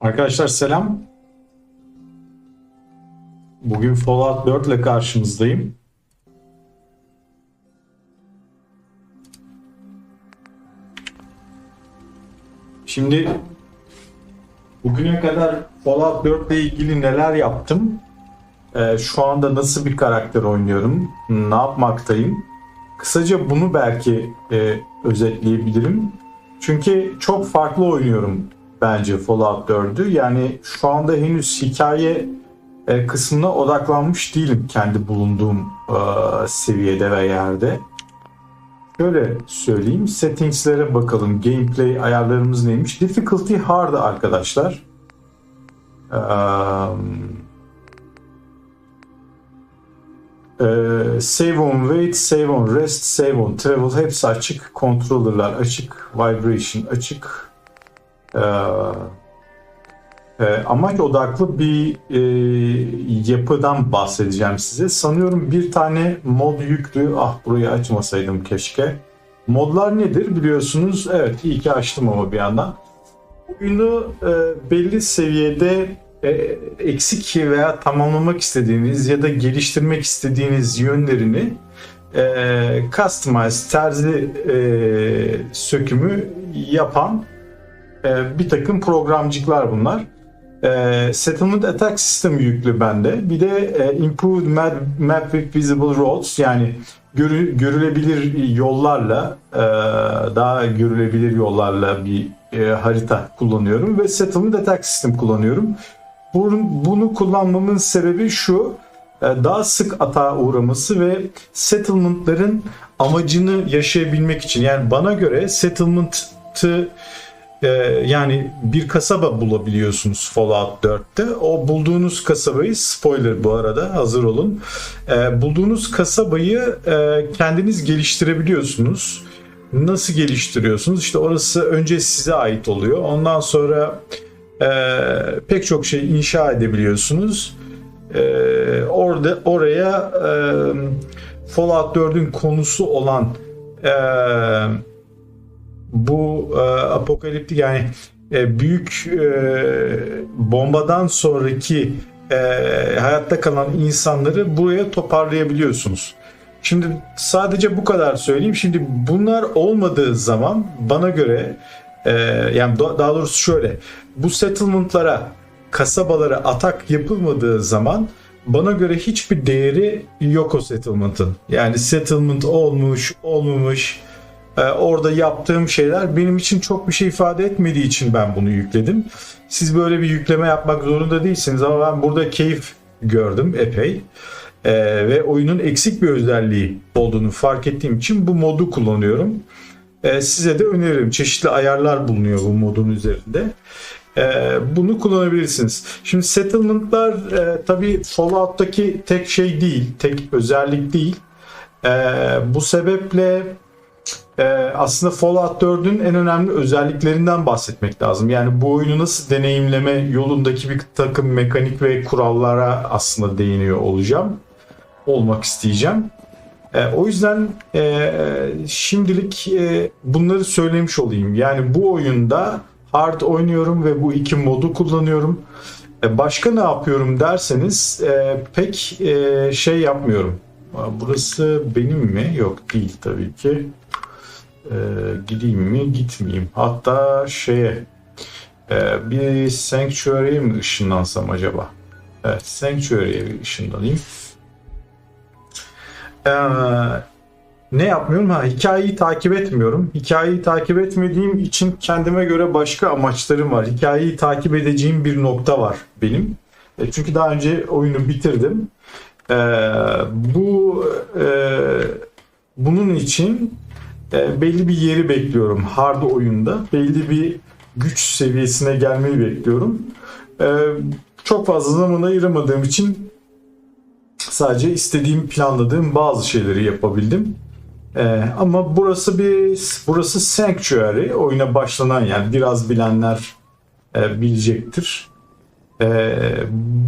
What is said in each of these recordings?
Arkadaşlar selam. Bugün Fallout 4 ile karşınızdayım. Şimdi bugüne kadar Fallout 4 ile ilgili neler yaptım? Ee, şu anda nasıl bir karakter oynuyorum? Ne yapmaktayım? Kısaca bunu belki e, özetleyebilirim. Çünkü çok farklı oynuyorum bence Fallout 4'ü. Yani şu anda henüz hikaye e, kısmına odaklanmış değilim kendi bulunduğum e, seviyede ve yerde. Şöyle söyleyeyim. Settings'lere bakalım. Gameplay ayarlarımız neymiş? Difficulty hard arkadaşlar. Ee, save on wait, save on rest, save on travel hepsi açık. Controller'lar açık. Vibration açık. Ee, e, amaç odaklı bir e, yapıdan bahsedeceğim size. Sanıyorum bir tane mod yüklü. Ah burayı açmasaydım keşke. Modlar nedir biliyorsunuz? Evet iyi ki açtım ama bir yandan. Oyunu e, belli seviyede e, eksik veya tamamlamak istediğiniz ya da geliştirmek istediğiniz yönlerini e, customize, terzi e, sökümü yapan e, bir takım programcıklar bunlar. E, Settlement Attack System yüklü bende. Bir de e, Improved Map, Map with Visible Roads yani görü, görülebilir yollarla e, daha görülebilir yollarla bir e, harita kullanıyorum ve Settlement Attack System kullanıyorum. Bunu, bunu kullanmamın sebebi şu e, daha sık atağa uğraması ve settlement'ların amacını yaşayabilmek için. Yani bana göre settlement'ı e, yani bir kasaba bulabiliyorsunuz Fallout 4'te. O bulduğunuz kasabayı spoiler bu arada hazır olun. E, bulduğunuz kasabayı e, kendiniz geliştirebiliyorsunuz. Nasıl geliştiriyorsunuz? İşte orası önce size ait oluyor. Ondan sonra e, pek çok şey inşa edebiliyorsunuz. E, orada oraya e, Fallout 4'ün konusu olan e, bu e, apokaliptik yani e, büyük e, bombadan sonraki e, hayatta kalan insanları buraya toparlayabiliyorsunuz. Şimdi sadece bu kadar söyleyeyim. Şimdi bunlar olmadığı zaman bana göre e, yani da- daha doğrusu şöyle bu settlement'lara kasabalara atak yapılmadığı zaman bana göre hiçbir değeri yok o settlement'ın. Yani settlement olmuş olmamış orada yaptığım şeyler benim için çok bir şey ifade etmediği için ben bunu yükledim. Siz böyle bir yükleme yapmak zorunda değilsiniz ama ben burada keyif gördüm epey. E, ve oyunun eksik bir özelliği olduğunu fark ettiğim için bu modu kullanıyorum. E, size de öneririm. Çeşitli ayarlar bulunuyor bu modun üzerinde. E, bunu kullanabilirsiniz. Şimdi settlement'lar e, tabii Fallout'taki tek şey değil, tek özellik değil. E, bu sebeple e, aslında Fallout 4'ün en önemli özelliklerinden bahsetmek lazım. Yani bu oyunu nasıl deneyimleme yolundaki bir takım mekanik ve kurallara aslında değiniyor olacağım. Olmak isteyeceğim. E, o yüzden e, şimdilik e, bunları söylemiş olayım. Yani bu oyunda hard oynuyorum ve bu iki modu kullanıyorum. E, başka ne yapıyorum derseniz pek şey yapmıyorum. Burası benim mi? Yok değil tabii ki. E, gideyim mi? Gitmeyeyim. Hatta şeye e, bir Sanctuary'e mi ışınlansam acaba? Evet Sanctuary'e ışınlanayım. Ee, ne yapmıyorum? Ha, hikayeyi takip etmiyorum. Hikayeyi takip etmediğim için kendime göre başka amaçlarım var. Hikayeyi takip edeceğim bir nokta var benim. E, çünkü daha önce oyunu bitirdim. Ee, bu e, bunun için e, belli bir yeri bekliyorum hard oyunda. Belli bir güç seviyesine gelmeyi bekliyorum. Ee, çok fazla zaman ayıramadığım için Sadece istediğim, planladığım bazı şeyleri yapabildim. Ee, ama burası bir burası Sanctuary oyuna başlanan yani biraz bilenler e, bilecektir. Ee,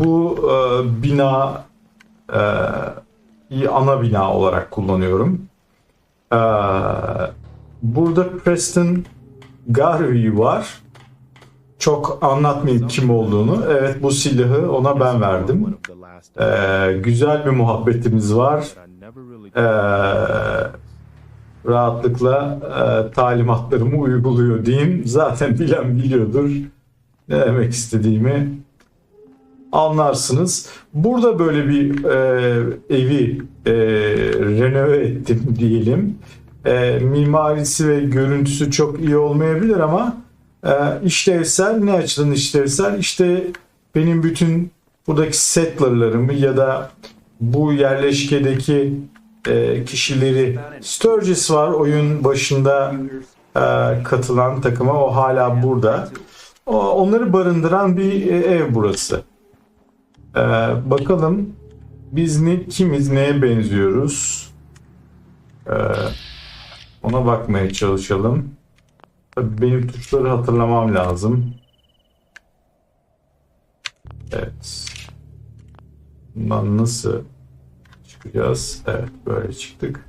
bu e, bina e, ana bina olarak kullanıyorum. Ee, burada Preston Garvey var. çok anlatmayayım kim olduğunu. Evet bu silahı ona ben verdim. Ee, güzel bir muhabbetimiz var. Ee, rahatlıkla e, talimatlarımı uyguluyor diyeyim. Zaten bilen biliyordur ne demek istediğimi anlarsınız. Burada böyle bir e, evi e, renove ettim diyelim. E, mimarisi ve görüntüsü çok iyi olmayabilir ama e, işlevsel ne açıdan işlevsel? İşte benim bütün buradaki settlerlarımı ya da bu yerleşkedeki e, kişileri Sturgis var oyun başında e, katılan takıma o hala burada. O, onları barındıran bir e, ev burası. E, bakalım biz ne kimiz neye benziyoruz? E, ona bakmaya çalışalım. Tabii benim tuşları hatırlamam lazım. Evet. Bundan nasıl çıkacağız? Evet böyle çıktık.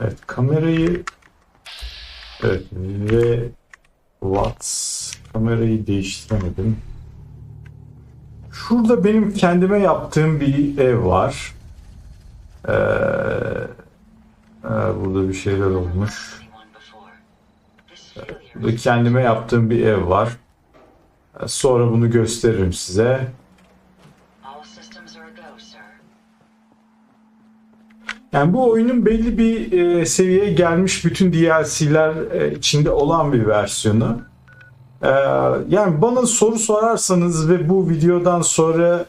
Evet kamerayı Evet ve Watts kamerayı değiştiremedim. Şurada benim kendime yaptığım bir ev var. Ee, e, burada bir şeyler olmuş. Burada kendime yaptığım bir ev var. Ee, Sonra bunu gösteririm size. Yani bu oyunun belli bir e, seviyeye gelmiş bütün DLC'ler e, içinde olan bir versiyonu. E, yani bana soru sorarsanız ve bu videodan sonra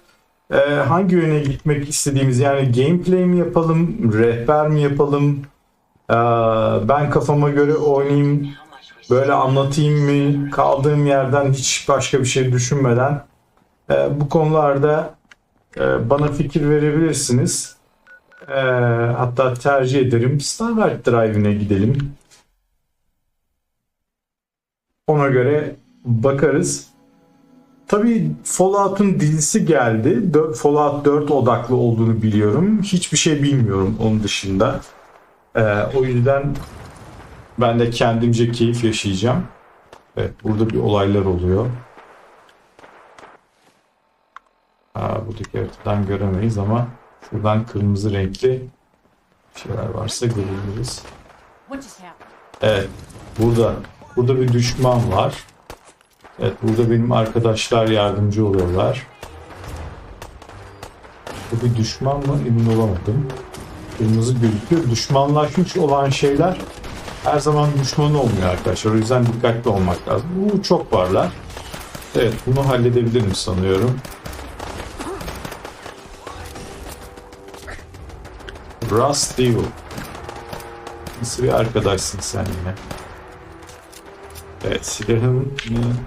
e, hangi yöne gitmek istediğimiz yani gameplay mi yapalım, rehber mi yapalım, e, ben kafama göre oynayayım, böyle anlatayım mı, kaldığım yerden hiç başka bir şey düşünmeden e, bu konularda e, bana fikir verebilirsiniz. Ee, hatta tercih ederim. Starlight Drive'ine gidelim. Ona göre bakarız. Tabii Fallout'un dizisi geldi. Fallout 4 odaklı olduğunu biliyorum. Hiçbir şey bilmiyorum onun dışında. Ee, o yüzden ben de kendimce keyif yaşayacağım. Evet, burada bir olaylar oluyor. Ha, buradaki haritadan göremeyiz ama şuradan kırmızı renkli şeyler varsa görebiliriz. Evet, burada burada bir düşman var. Evet, burada benim arkadaşlar yardımcı oluyorlar. Bu bir düşman mı emin olamadım. Kırmızı gözüküyor. Düşmanlaşmış olan şeyler her zaman düşman olmuyor arkadaşlar. O yüzden dikkatli olmak lazım. Bu çok varlar. Evet, bunu halledebilirim sanıyorum. Rust Devil. Nasıl bir arkadaşsın sen yine? Evet silahımı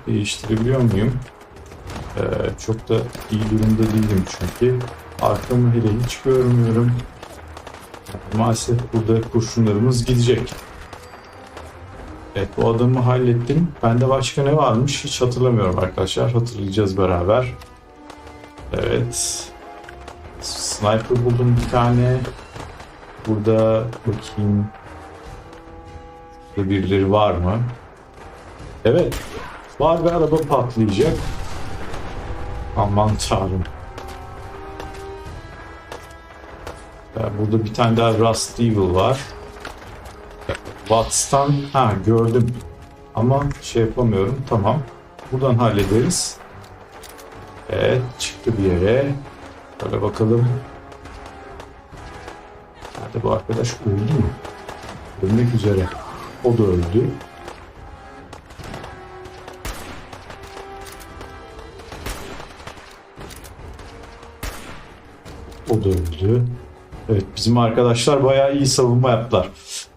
değiştirebiliyor muyum? Ee, çok da iyi durumda değilim çünkü. Arkamı hele hiç görmüyorum. Maalesef burada kurşunlarımız gidecek. Evet bu adamı hallettim. Bende başka ne varmış hiç hatırlamıyorum arkadaşlar. Hatırlayacağız beraber. Evet. Sniper buldum bir tane. Burada bakayım. Burada birileri var mı? Evet. Var bir araba patlayacak. Aman tanrım. Burada bir tane daha Rust Evil var. Watts'tan ha gördüm. Ama şey yapamıyorum. Tamam. Buradan hallederiz. Evet çıktı bir yere. Böyle bakalım. Nerede bu arkadaş öldü mü? Ölmek üzere. O da öldü. O da öldü. Evet bizim arkadaşlar bayağı iyi savunma yaptılar.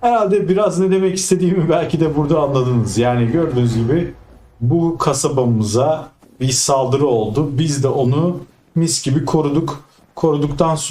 Herhalde biraz ne demek istediğimi belki de burada anladınız. Yani gördüğünüz gibi bu kasabamıza bir saldırı oldu. Biz de onu mis gibi koruduk. Koruduktan sonra